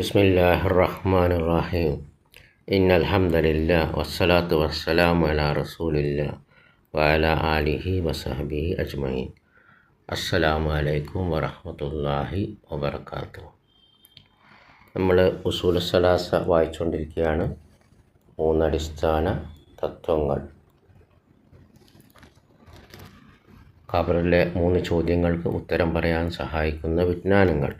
ബിസ്മില്ലാഹി റഹ്മാൻ റഹീം ഇന്ന വസ്സലാത്തു വസ്സലാം അല റസൂലില്ല വാല ആലിഹി വസഹബി അജ്മൈൻ അസ്സലാമു അലൈക്കും വറഹമത്തല്ലാഹി വബർക്കാത്തു നമ്മൾ ഉസൂൽ സലാസ വായിച്ചുകൊണ്ടിരിക്കുകയാണ് മൂന്നടിസ്ഥാന തത്വങ്ങൾ. ഖബറിലെ മൂന്ന് ചോദ്യങ്ങൾക്ക് ഉത്തരം പറയാൻ സഹായിക്കുന്ന വിജ്ഞാനങ്ങൾ.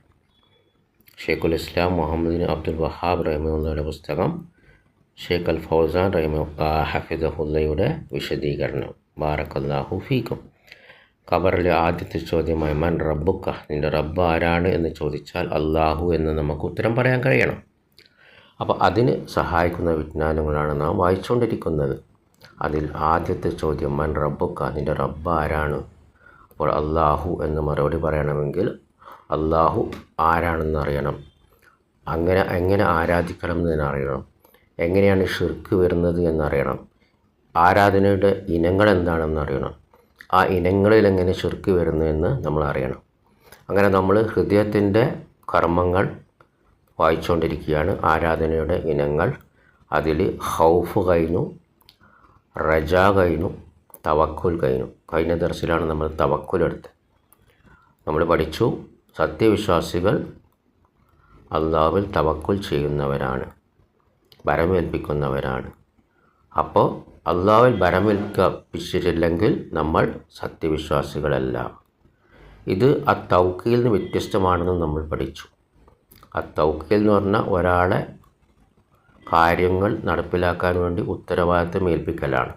ഷെയ്ഖുൽ ഇസ്ലാം മുഹമ്മദിൻ അബ്ദുൽ വഹാബ് റഹിമുള്ളയുടെ പുസ്തകം ഷെയ്ഖ് അൽ ഫൗസാൻ റഹിമ ഹഫിദഹുല്ലയുടെ വിശദീകരണം. ബാറക്കല്ലാഹു ഫീക്കും. ഖബറിലെ ആദ്യത്തെ ചോദ്യമായ മൻ റബ്ബുക്ക നിന്റെ റബ്ബ് ആരാണ് എന്ന് ചോദിച്ചാൽ അള്ളാഹു എന്ന് നമുക്ക് ഉത്തരം പറയാൻ കഴിയണം. അപ്പോൾ അതിന് സഹായിക്കുന്ന വിജ്ഞാനങ്ങളാണ് നാം വായിച്ചുകൊണ്ടിരിക്കുന്നത്. അതിൽ ആദ്യത്തെ ചോദ്യം മൻ റബ്ബുക്ക നിന്റെ റബ്ബ് ആരാണ്? അപ്പോൾ അള്ളാഹു എന്ന് മറുപടി പറയണമെങ്കിൽ അള്ളാഹു ആരാണെന്ന് അറിയണം. അങ്ങനെ എങ്ങനെ ആരാധിക്കണം എന്ന് അറിയണം. എങ്ങനെയാണ് ഷിർക്ക് വരുന്നത് എന്നറിയണം ആരാധനയുടെ ഇനങ്ങൾ എന്താണെന്ന് അറിയണം. ആ ഇനങ്ങളിൽ എങ്ങനെ ഷിർക്ക് വരുന്നു എന്ന് നമ്മൾ അറിയണം. അങ്ങനെ നമ്മൾ ഹൃദയത്തിന്റെ കർമ്മങ്ങൾ വായിച്ചുകൊണ്ടിരിക്കുകയാണ്. ആരാധനയുടെ ഇനങ്ങൾ. അതിൽ ഹൗഫ് കഴിഞ്ഞു റജ കഴിഞ്ഞു തവക്കുൽ കഴിഞ്ഞു. കഴിഞ്ഞ ദർശിലാണ് നമ്മൾ തവക്കുൽ എടുത്തത്. നമ്മൾ പഠിച്ചു. സത്യവിശ്വാസികൾ അള്ളാവിൽ തവക്കുൽ ചെയ്യുന്നവരാണ് ഭരമേൽപ്പിക്കുന്നവരാണ്. അപ്പോൾ അള്ളാവിൽ ഭരമേൽപ്പിച്ചിട്ടില്ലെങ്കിൽ നമ്മൾ സത്യവിശ്വാസികളല്ല. ഇത് ആ തൗക്കയിൽ നിന്ന് വ്യത്യസ്തമാണെന്ന് നമ്മൾ പഠിച്ചു. ആ തൗക്കയിൽ എന്ന് പറഞ്ഞാൽ ഒരാളെ കാര്യങ്ങൾ നടപ്പിലാക്കാൻ വേണ്ടി ഉത്തരവാദിത്തം ഏൽപ്പിക്കലാണ്.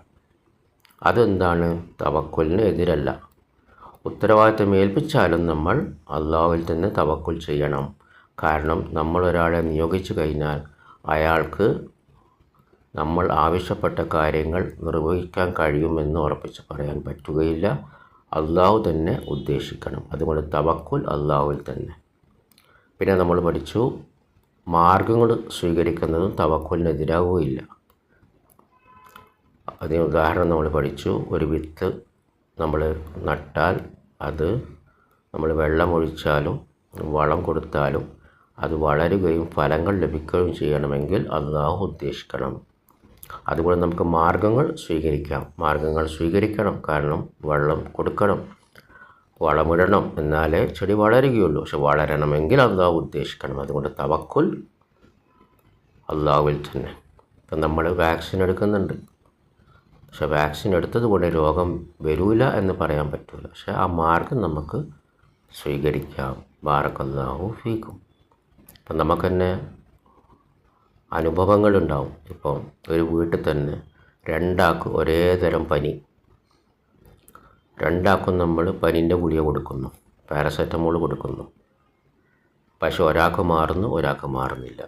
അതെന്താണ്? തവക്കുലിന് എതിരല്ല. ഉത്തരവാദിത്തം ഏൽപ്പിച്ചാലും നമ്മൾ അള്ളാഹുവിൽ തന്നെ തവക്കുൽ ചെയ്യണം. കാരണം നമ്മൾ ഒരാളെ നിയോഗിച്ചു കഴിഞ്ഞാൽ അയാൾക്ക് നമ്മൾ ആവശ്യപ്പെട്ട കാര്യങ്ങൾ നിർവഹിക്കാൻ കഴിയുമെന്ന് ഉറപ്പിച്ച് പറയാൻ പറ്റുകയില്ല. അള്ളാഹു തന്നെ ഉദ്ദേശിക്കണം. അതുകൊണ്ട് തവക്കുൽ അള്ളാഹുവിൽ തന്നെ. പിന്നെ നമ്മൾ പഠിച്ചു മാർഗങ്ങൾ സ്വീകരിക്കുന്നതും തവക്കുലിനെതിരാവുകയില്ല. അതിന് ഉദാഹരണം നമ്മൾ പഠിച്ചു ഒരു വിത്ത് നമ്മൾ നട്ടാൽ അത് നമ്മൾ വെള്ളമൊഴിച്ചാലും വളം കൊടുത്താലും അത് വളരുകയും ഫലങ്ങൾ ലഭിക്കുകയും ചെയ്യണമെങ്കിൽ അള്ളാഹു ഉദ്ദേശിക്കണം. അതുപോലെ നമുക്ക് മാർഗങ്ങൾ സ്വീകരിക്കാം. മാർഗങ്ങൾ സ്വീകരിക്കണം. കാരണം വെള്ളം കൊടുക്കണം. വളമിടണം എന്നാലേ ചെടി വളരുകയുള്ളൂ. പക്ഷെ വളരണമെങ്കിൽ അള്ളാഹു ഉദ്ദേശിക്കണം. അതുകൊണ്ട് തവക്കുൽ അള്ളാഹുവിൽ തന്നെ. ഇപ്പം നമ്മൾ വാക്സിൻ എടുക്കുന്നുണ്ട്. പക്ഷെ വാക്സിൻ എടുത്തത് കൊണ്ട് രോഗം വരില്ല എന്ന് പറയാൻ പറ്റില്ല പക്ഷെ ആ മാർഗം നമുക്ക് സ്വീകരിക്കാം. ബാറക്കല്ലാഹു ഫീക്കും. അപ്പം നമുക്ക് തന്നെ അനുഭവങ്ങളുണ്ടാവും. ഇപ്പം ഒരു വീട്ടിൽ തന്നെ രണ്ടാൾക്ക് ഒരേ തരം പനി. രണ്ടാൾക്കും നമ്മൾ പനിന്റെ ഗുളിക കൊടുക്കുന്നു. പാരസെറ്റമോൾ കൊടുക്കുന്നു. പക്ഷെ ഒരാൾക്ക് മാറുന്നു ഒരാൾക്ക് മാറുന്നില്ല.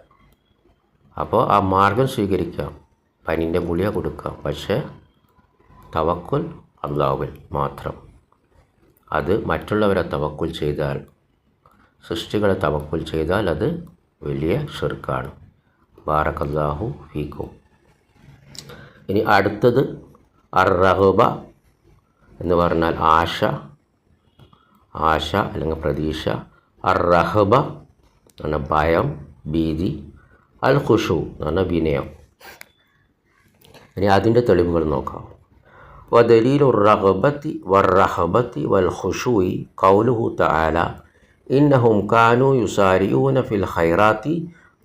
അപ്പോൾ ആ മാർഗം സ്വീകരിക്കാം. പനിന്റെ ഗുളിക കൊടുക്കാം. പക്ഷേ തവക്കുൽ അള്ളാവിൽ മാത്രം. അത് മറ്റുള്ളവരെ തവക്കുൽ ചെയ്താൽ സൃഷ്ടികളെ തവക്കുൽ ചെയ്താൽ അത് വലിയ ഷിർക്കാണ് ബാറക്കല്ലാഹു ഫീക്കും. ഇനി അടുത്തത് അർ റഹബ എന്ന് പറഞ്ഞാൽ ആശ ആശ അല്ലെങ്കിൽ പ്രതീക്ഷ. അർ റഹബ എന്ന് ഭയം ഭീതി. അൽ ഖുഷു എന്ന് പറഞ്ഞാൽ വിനയം. ഇനി അതിന്റെ തെളിവുകൾ നോക്കാം. ودليل الرغبة والرهبة والخشوع قوله تعالى إنهم كانوا يسارعون في الخيرات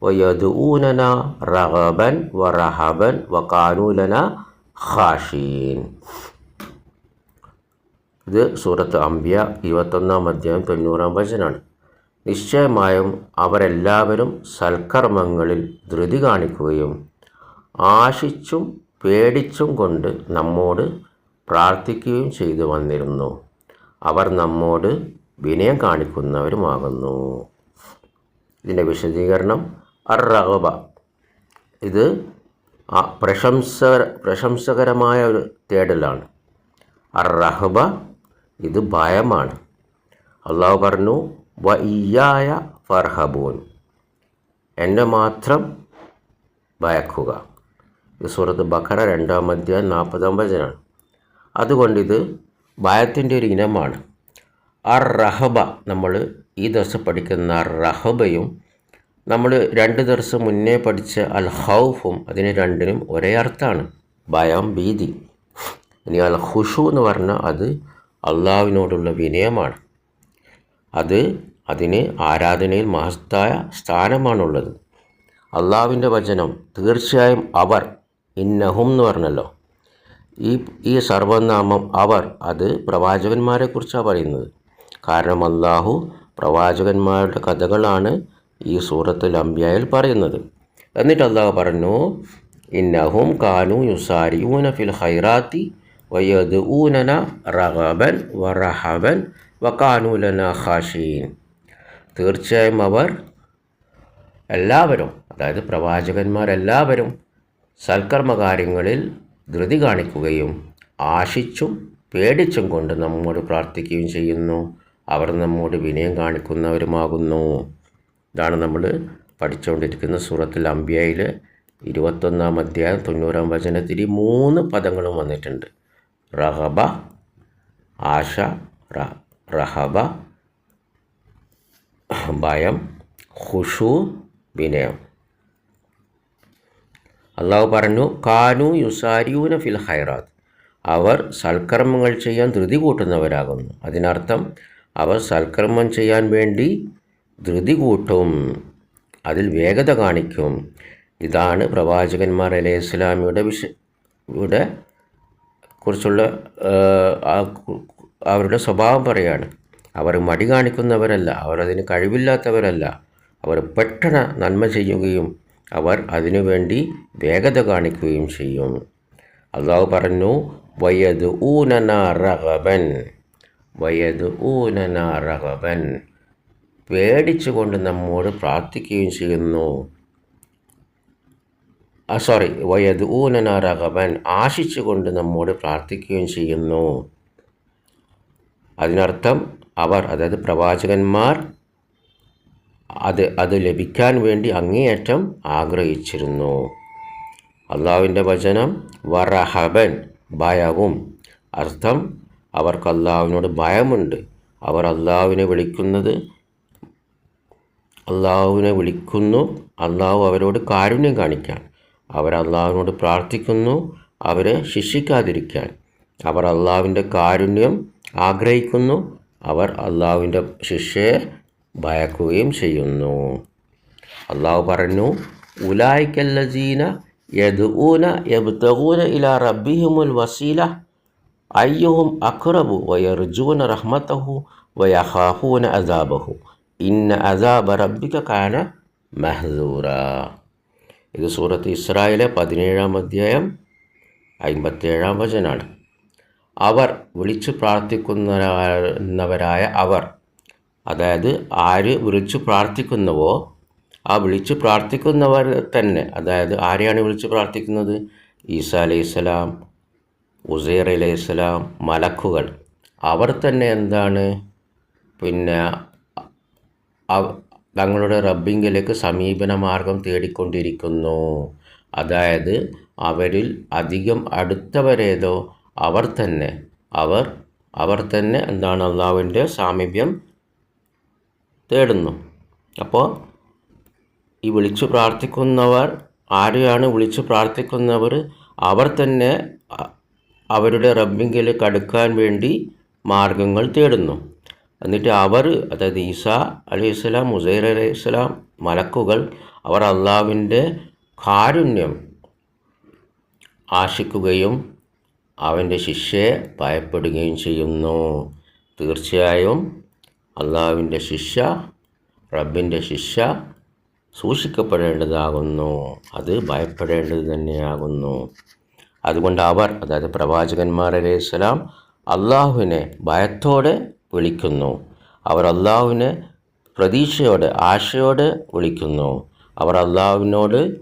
ويدعوننا رغبا ورهبا وكانوا لنا خاشين ഇത് സൂറത്ത് അംബിയ ഇരുപത്തൊന്നാം അധ്യായം തൊണ്ണൂറാം വചനാണ് നിശ്ചയമായും അവരെല്ലാവരും സൽക്കർമ്മങ്ങളിൽ ധൃതി കാണിക്കുകയും ആശിച്ചും പേടിച്ചും കൊണ്ട് നമ്മോട് പ്രാർത്ഥിക്കുകയും ചെയ്തു വന്നിരുന്നു. അവർ നമ്മോട് വിനയം കാണിക്കുന്നവരുമാകുന്നു. ഇതിന്റെ വിശദീകരണം അർ റഹബ ഇത് പ്രശംസ പ്രശംസകരമായ ഒരു തേടലാണ്. അർ റഹബ ഇത് ഭയമാണ്. അള്ളാഹു പറഞ്ഞു വ ഇയായ ഫർഹബൂൻ. എന്നെ മാത്രം ഭയക്കുക. ഈ സൂറത്ത് ബഖറ രണ്ടാം അധ്യായം നാൽപ്പതാം വചനാണ് അതുകൊണ്ടിത് ഭയത്തിന്റെ ഒരു ഇനമാണ്. അർ റഹബ നമ്മൾ ഈ ദിവസം പഠിക്കുന്ന റഹബയും നമ്മൾ രണ്ട് ദിവസം മുന്നേ പഠിച്ച അൽ ഹൗഫും അതിന് രണ്ടിനും ഒരേ അർത്ഥമാണ്. ഭയം ഭീതി. ഇനി അൽ ഹുഷു എന്ന് പറഞ്ഞാൽ അത് അള്ളാവിനോടുള്ള വിനയമാണ്. അത് അതിന് ആരാധനയിൽ മഹത്തായ സ്ഥാനമാണുള്ളത്. അള്ളാവിന്റെ വചനം തീർച്ചയായും അവർ ഇന്നഹും എന്ന് പറഞ്ഞല്ലോ. ഈ ഈ സർവനാമം അവർ അത് പ്രവാചകന്മാരെ കുറിച്ചാണ് പറയുന്നത്. കാരണം അള്ളാഹു പ്രവാചകന്മാരുടെ കഥകളാണ് ഈ സൂറത്തുൽ അമ്പ്യായിൽ പറയുന്നത്. എന്നിട്ട് അള്ളാഹു പറഞ്ഞു ഇന്നഹും കാനു യുസാരിയൂന ഫിൽ ഹൈറാത്തി വയ്യത് ഊനന റഹബൻ വറഹബൻ വക്കാനൂലന ഹാഷീൻ തീർച്ചയായും അവർ എല്ലാവരും അതായത് പ്രവാചകന്മാരെല്ലാവരും സൽക്കർമ്മകാര്യങ്ങളിൽ ധൃതി കാണിക്കുകയും ആശിച്ചും പേടിച്ചും കൊണ്ട് നമ്മോട് പ്രാർത്ഥിക്കുകയും ചെയ്യുന്നു. അവർ നമ്മോട് വിനയം കാണിക്കുന്നവരുമാകുന്നു. ഇതാണ് നമ്മൾ പഠിച്ചുകൊണ്ടിരിക്കുന്ന സൂറത്തിൽ അംബിയയിൽ ഇരുപത്തൊന്നാം അധ്യായം തൊണ്ണൂറാം വചനത്തിൽ മൂന്ന് പദങ്ങളും വന്നിട്ടുണ്ട്. റഹബ ആശ റഹബ ഭയം ഖുഷു വിനയം. അള്ളാഹു പറഞ്ഞു കാനു യുസാരിയൂന ഫിൽ ഹൈറാത്ത് അവർ സൽക്കർമ്മങ്ങൾ ചെയ്യാൻ ധൃതി കൂട്ടുന്നവരാകുന്നു. അതിനർത്ഥം അവർ സൽക്കർമ്മം ചെയ്യാൻ വേണ്ടി ധൃതി കൂട്ടും അതിൽ വേഗത കാണിക്കും. ഇതാണ് പ്രവാചകന്മാർ അലൈഹി ഇസ്ലാമിയുടെ വിഷ യുടെ കുറിച്ചുള്ള അവരുടെ സ്വഭാവം പറയാണ്. അവർ മടി കാണിക്കുന്നവരല്ല അവരതിന് കഴിവില്ലാത്തവരല്ല. അവർ പെട്ടെന്ന് നന്മ ചെയ്യുകയും അവർ അതിനുവേണ്ടി വേഗത കാണിക്കുകയും ചെയ്യും. അള്ളാഹു പറഞ്ഞു വയത് ഊനന റഹബൻ വയത് ഊനന റഹബൻ പേടിച്ചുകൊണ്ട് നമ്മോട് പ്രാർത്ഥിക്കുകയും ചെയ്യുന്നു. സോറി വയത് ഊനന റഹബൻ ആശിച്ചുകൊണ്ട് നമ്മോട് പ്രാർത്ഥിക്കുകയും ചെയ്യുന്നു. അതിനർത്ഥം അവർ അതായത് പ്രവാചകന്മാർ അത് അത് ലഭിക്കാൻ വേണ്ടി അങ്ങേയറ്റം ആഗ്രഹിച്ചിരുന്നു. അള്ളാവിന്റെ വചനം വറഹബൻ ഭയവും. അർത്ഥം അവർക്ക് അള്ളാവിനോട് ഭയമുണ്ട്. അവർ അള്ളാവിനെ വിളിക്കുന്നത് അള്ളാഹുവിനെ വിളിക്കുന്നു അള്ളാഹു അവരോട് കാരുണ്യം കാണിക്കാൻ. അവർ അള്ളാഹുവിനോട് പ്രാർത്ഥിക്കുന്നു അവരെ ശിക്ഷിക്കാതിരിക്കാൻ. അവർ അള്ളാഹുവിന്റെ കാരുണ്യം ആഗ്രഹിക്കുന്നു അവർ അള്ളാഹുവിന്റെ ശിക്ഷയെ ഭയക്കുകയും ചെയ്യുന്നു. അള്ളാഹു പറഞ്ഞു ഉലായിക്കല്ലജീന യദ്ഊന യബ്തഗൂന ഇല റബ്ബിഹിമുൽ വസീല അയ്യുഹും അഖ്റബു വയർജൂന റഹ്മത്തഹു വയഖാഫൂന അസാബഹു ഇന്ന അസാബ റബ്ബിക കാന മഹ്സൂറ ഇത് സൂറത്ത് ഇസ്രായേലെ പതിനേഴാം അധ്യായം അമ്പത്തേഴാം വചനാണ്. അവർ വിളിച്ചു പ്രാർത്ഥിക്കുന്നവരായ അവർ അതായത് ആര് വിളിച്ചു പ്രാർത്ഥിക്കുന്നുവോ ആ വിളിച്ചു പ്രാർത്ഥിക്കുന്നവർ തന്നെ അതായത് ആരെയാണ് വിളിച്ചു പ്രാർത്ഥിക്കുന്നത്? ഈസ അലൈഹിസ്സലാം ഉസൈർ അലൈഹി സ്വലാം മലക്കുകൾ. അവർ തന്നെ എന്താണ്? പിന്നെ തങ്ങളുടെ റബ്ബിങ്കിലേക്ക് സമീപന മാർഗം തേടിക്കൊണ്ടിരിക്കുന്നു. അതായത് അവരിൽ അധികം അടുത്തവരേതോ അവർ തന്നെ. അവർ അവർ തന്നെ എന്താണ് അള്ളാഹുവിന്റെ സാമീപ്യം തേടുന്നു. അപ്പോൾ ഈ വിളിച്ചു പ്രാർത്ഥിക്കുന്നവർ ആരെയാണ് വിളിച്ചു പ്രാർത്ഥിക്കുന്നവർ? അവർ തന്നെ അവരുടെ റബ്ബിങ്കിലേക്ക് കടുക്കാൻ വേണ്ടി മാർഗങ്ങൾ തേടുന്നു. എന്നിട്ട് അവർ അതായത് ഈസ അലൈഹി സ്വലാം മുസൈർ അലൈഹി സ്വലാം മലക്കുകൾ അവർ അള്ളാവിന്റെ കാരുണ്യം ആശിക്കുകയും അവന്റെ ശിഷ്യയെ ഭയപ്പെടുകയും ചെയ്യുന്നു. തീർച്ചയായും അള്ളാഹുവിന്റെ ശിക്ഷ റബ്ബിന്റെ ശിക്ഷ സൂക്ഷിക്കപ്പെടേണ്ടതാകുന്നു. അത് ഭയപ്പെടേണ്ടത് തന്നെയാകുന്നു. അതുകൊണ്ട് അവർ അതായത് പ്രവാചകന്മാർ അലൈഹി സ്വലാം അള്ളാഹുവിനെ ഭയത്തോടെ വിളിക്കുന്നു. അവർ അള്ളാഹുവിനെ പ്രതീക്ഷയോടെ ആശയോടെ വിളിക്കുന്നു. അവർ അള്ളാഹുവിനോട്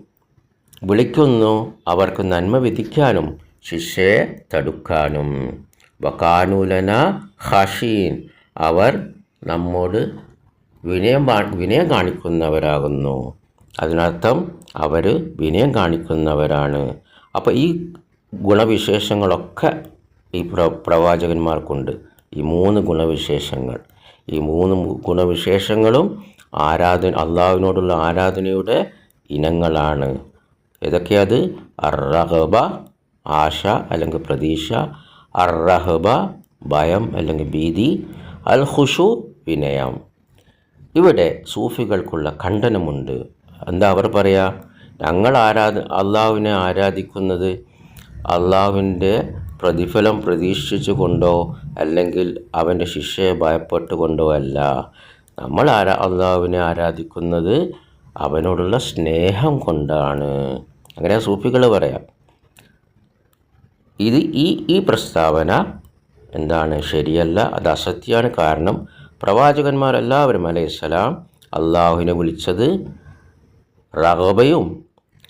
വിളിക്കുന്നു. അവർക്ക് നന്മ വിധിക്കാനും ശിക്ഷയെ തടുക്കാനും. വക്കാനൂലന ഹഷീൻ അവർ നമ്മോട് വിനയം വിനയം കാണിക്കുന്നവരാകുന്നു. അതിനർത്ഥം അവർ വിനയം കാണിക്കുന്നവരാണ്. അപ്പോൾ ഈ ഗുണവിശേഷങ്ങളൊക്കെ ഈ പ്ര പ്രവാചകന്മാർക്കുണ്ട്. ഈ മൂന്ന് ഗുണവിശേഷങ്ങൾ. ഈ മൂന്ന് ഗുണവിശേഷങ്ങളും ആരാധന അള്ളാഹുവിനോടുള്ള ആരാധനയുടെ ഇനങ്ങളാണ്. ഏതൊക്കെയത്? അർഹബ ആശ അല്ലെങ്കിൽ പ്രതീക്ഷ അർഹബ ഭയം അല്ലെങ്കിൽ ഭീതി അൽ ഖുഷു വിനയം. ഇവിടെ സൂഫികൾക്കുള്ള ഖണ്ഡനമുണ്ട്. എന്താ അവർ പറയുക ഞങ്ങൾ ആരാധ അള്ളാഹുവിനെ ആരാധിക്കുന്നത് അള്ളാഹുവിന്റെ പ്രതിഫലം പ്രതീക്ഷിച്ചു കൊണ്ടോ അല്ലെങ്കിൽ അവന്റെ ശിക്ഷയെ ഭയപ്പെട്ടുകൊണ്ടോ അല്ല. നമ്മൾ ആരാ അള്ളാഹുവിനെ ആരാധിക്കുന്നത് അവനോടുള്ള സ്നേഹം കൊണ്ടാണ്. അങ്ങനെ സൂഫികൾ പറയാം. ഇത് ഈ ഈ പ്രസ്താവന എന്താണ്? ശരിയല്ല അത് അസത്യമാണ്. കാരണം പ്രവാചകന്മാരെല്ലാവരും അലൈഹിസ്സലാം അള്ളാഹുവിനെ വിളിച്ചത് റഹബയും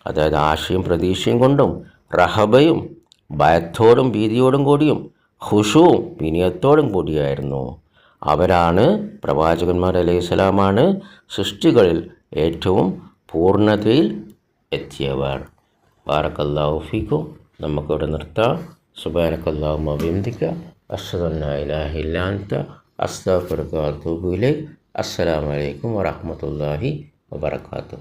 അതായത് ആശയും പ്രതീക്ഷയും കൊണ്ടും റഹബയും ഭയത്തോടും ഭീതിയോടും കൂടിയും ഹുഷുവും വിനയത്തോടും കൂടിയായിരുന്നു. അവരാണ് പ്രവാചകന്മാർ അലൈഹി സ്വലാമാണ് സൃഷ്ടികളിൽ ഏറ്റവും പൂർണതയിൽ എത്തിയവർ. ബാറക്കല്ലാഹുഫിക്കും നമുക്കിവിടെ നിർത്താം. സുബാനക്കല്ലാഹു അഭിന്ദിക്ക അസ്സലാഹില്ലാത്ത അസ്താഫുറക്കാത്തൂബിലേക്ക് അസ്സലാമലൈക്കും വറഹമത്തല്ലാഹി വബർക്കാത്തു